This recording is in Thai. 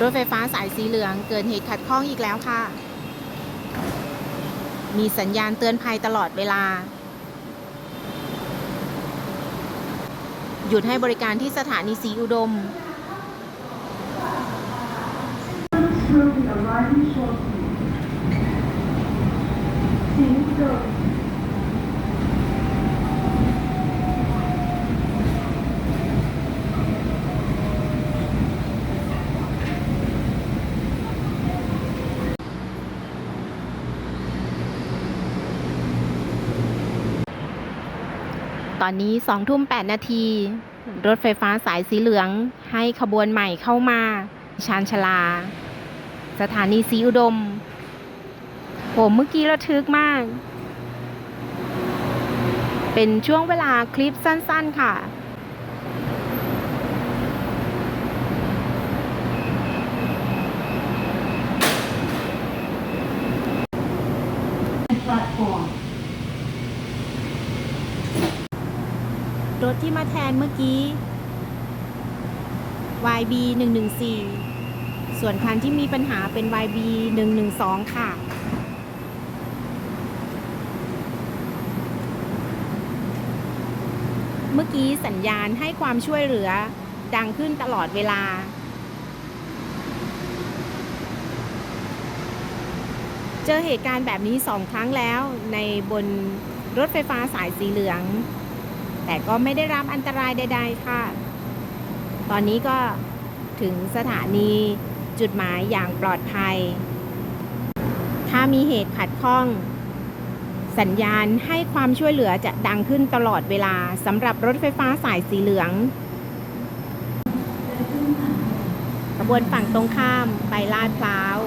รถไฟฟ้าสายสีเหลืองเกิดเหตุขัดข้องอีกแล้วค่ะ มีสัญญาณเตือนภัยตลอดเวลา หยุดให้บริการที่สถานีสีอุดม will be ตอนนี้สองทุ่มแปดนาที รถไฟฟ้าสายสีเหลืองให้ขบวนใหม่เข้ามา ชานชาลา สถานีสีอุดมผมเมื่อกี้ระทึกมาก เป็นช่วงเวลาคลิปสั้นๆค่ะ Platform. รถที่มาแทนเมื่อกี้ YB 114 ส่วนคันที่มีปัญหาเป็น YB 112 ค่ะ เมื่อกี้สัญญาณให้ความช่วยเหลือดังขึ้นตลอดเวลาเจอเหตุการณ์แบบนี้สองครั้งแล้วในบนรถไฟฟ้าสายสีเหลือง แต่ก็ไม่ได้รับอันตรายใด ๆ ค่ะ ตอนนี้ก็ถึงสถานีจุดหมายอย่างปลอดภัย ถ้ามีเหตุขัดข้อง สัญญาณให้ความช่วยเหลือจะดังขึ้นตลอดเวลาสำหรับรถไฟฟ้าสายสีเหลืองขบวนฝั่งตรงข้ามไปลาดพร้าว